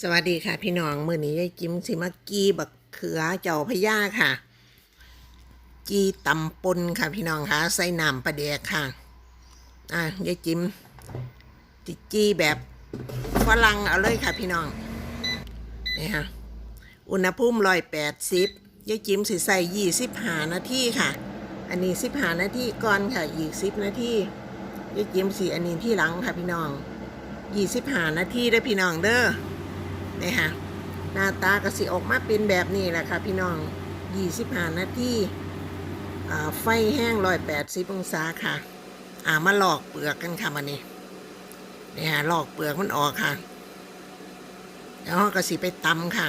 สวัสดีค่ะพี่น้องมื้อนี้ยายจิ้มสิมากีบักเขือเจ้าพญาค่ะ กีตำปนค่ะพี่น้องค่ะใส่น้ำปลาแดกค่ะอะยายจิ้มจิจีแบบฝรั่งเอาเลยค่ะพี่น้องนี่ค่ะอุณหภูมิร้อยแปดสิบยายจิ้มสิใส่ยี่สิบห้านาทีค่ะ อันนี้สิบห้านาทีก่อนค่ะอีกสิบนาทียายจิ้มสีอันนี้ที่หลังค่ะพี่น้องยี่สิบห้านาทีเด้อพี่น้องเด้อ นี่ค่ะหน้าตากระสิออกมาเป็นแบบนี้แหละค่ะพี่น้อง25นาทีไฟแห้ง180องศาค่ะอ่ามาหลอกเปลือกกันค่ะมันนี้นี่ค่ะหลอกเปลือกมันออกค่ะ แล้วเราก็สิไปตำค่ะ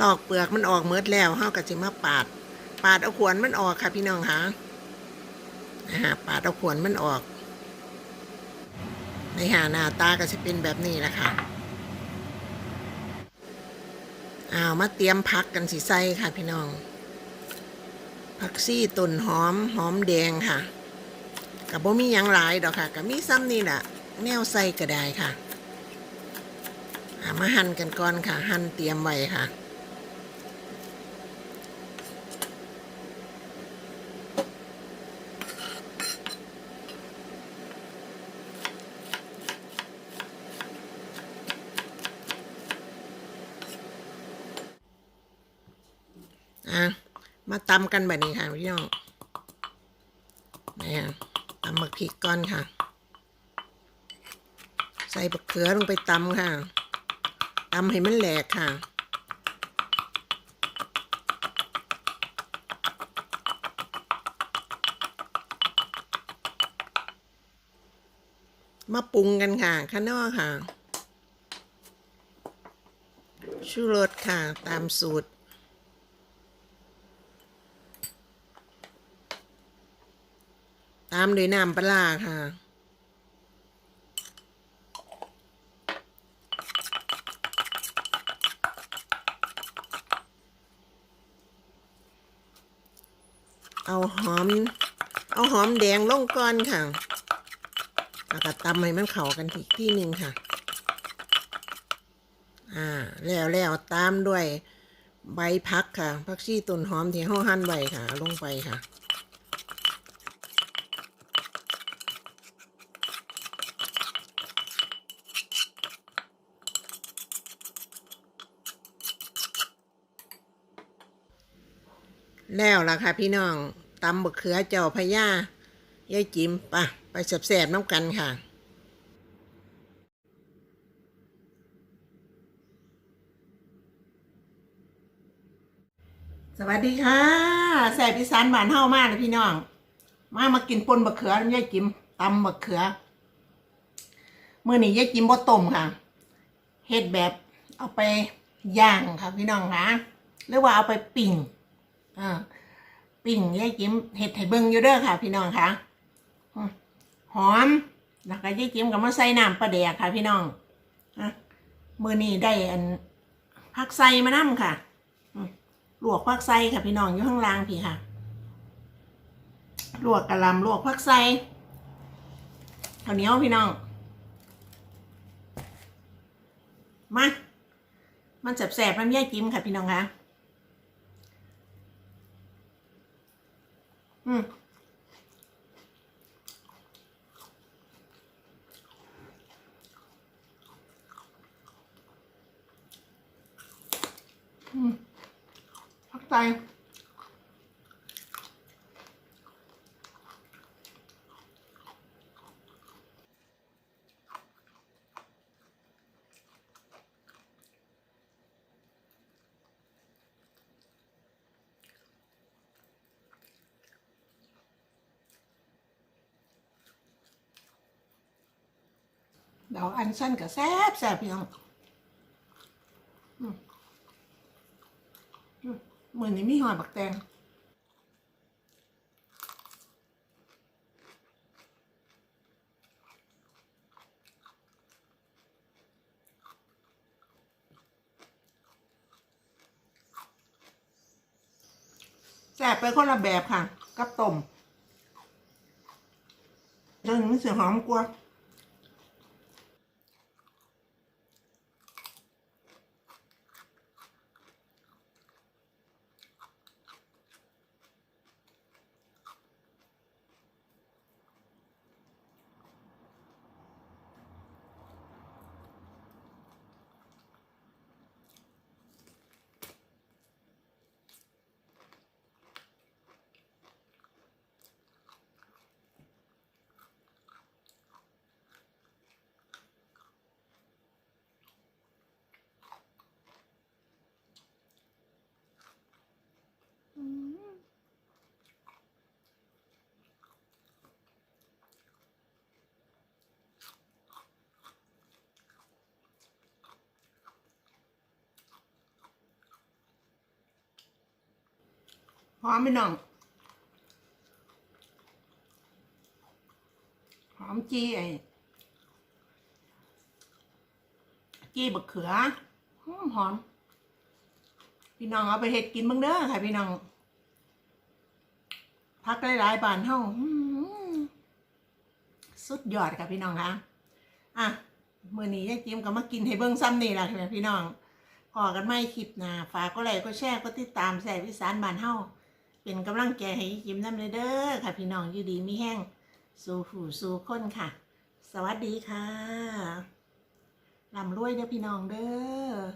ลอกเปลือกมันออกเมิดแล้วเฮาก็สิมาปาด ปาดเอาขวนมันออกค่ะพี่น้องค่ะนะฮะปาดเอาขวนมันออก ในหาหน้าตาก็จะเป็นแบบนี้แหละค่ะอ้าวมาเตรียมพักกันสิใส่ค่ะพี่น้องผักซี่ต้นหอมหอมแดงค่ะกับบ่มียังหลายดอกค่ะกับมีซ้ำนี่แหละแนวใส่ก็ได้ค่ะอ่ามาหั่นกันก่อนค่ะ หั่นเตรียมไว้ค่ะ อะมาตำกันแบบนี้ค่ะพี่น้องนี่ค่ะตำบักพริกก่อนค่ะ ใส่บักเขือลงไปตำค่ะตำให้มันแหลกค่ะมาปรุงกันค่ะข้างนอกค่ะ ชูรสค่ะ ตามสูตรามด้วยน้ำปลาค่ะ เอาหอม เอาหอมแดงลงก่อนค่ะแล้วก็ตำให้มันเข้ากันอีกที่หนึ่งค่ะ อ่า แล้วแล้วตามด้วยใบพักค่ะ พักชีต้นหอมที่ห่อหั่นไว้ค่ะ ลงไปค่ะ แล้วล่ะค่ะพี่น้องตำบกเขือเจ้าพญายายจิมปะไปแสบๆน้ำกันค่ะ สวัสดีค่ะแสบพิสานบานเฮามากเลยพี่น้อง มามากินปนบะเขือยายจิมตำบะเขือมื่อนี้ยายจิมบ่ต้มค่ะเฮ็ดแบบเอาไปย่างค่ะพี่น้องค่ะหรือว่าเอาไปปิ่ง อ่าปิ่งยายจิ้มเห็ดไห่เบิงอยู่เด้อค่ะ พี่น้องค่ะอืมหอมแล้วก็ยายจิ้มก็มาใส่น้ำปลาแดกค่ะ พี่น้องอะมือนี้ได้อันผักไส่มานํค่ะอลวกผักไส่ค่ะพี่น้องอยู่ข้างล่างพี่ค่ะลวกกะหล่ำลวกผักไส่ข้าวเหนียวพี่น้องมามันแสบๆน้ำยายจิ้มค่ะพี่น้องค่ะ อืม อืมพักใจดอกอันสั้นกับแซ่บแซ่บพี่น้องอืมอืม เหมือนในมีหอยบักแตงแสบไปคนละแบบค่ะ กับต้มจนมีเสียงหอมกว่า หอมไหมน้อง หอมจีไอ้จีบักเขือ หอมหอม พี่น้องเอาไปเห็ดกินบ้างเด้อค่ะพี่น้อง พักหลายๆบานเท่าสุดยอดค่ะพี่น้องคะอะมื่อนี้ยายจิ้มก็มากินให้เบิ้งซ้ำนี่แหละค่ะพี่น้องพอกันไม่คลิปหนะฝากก็ไลค์ก็แชร์ก็ติดตามแสบวิสานบานเฮา เป็นกำลังใจให้ยิ้มน้ำเลยเด้อค่ะ พี่น้องอยู่ดีมีแห้งสู่หูสู่คนค่ะ สวัสดีค่ะลำรวยเด้อพี่น้องเด้อ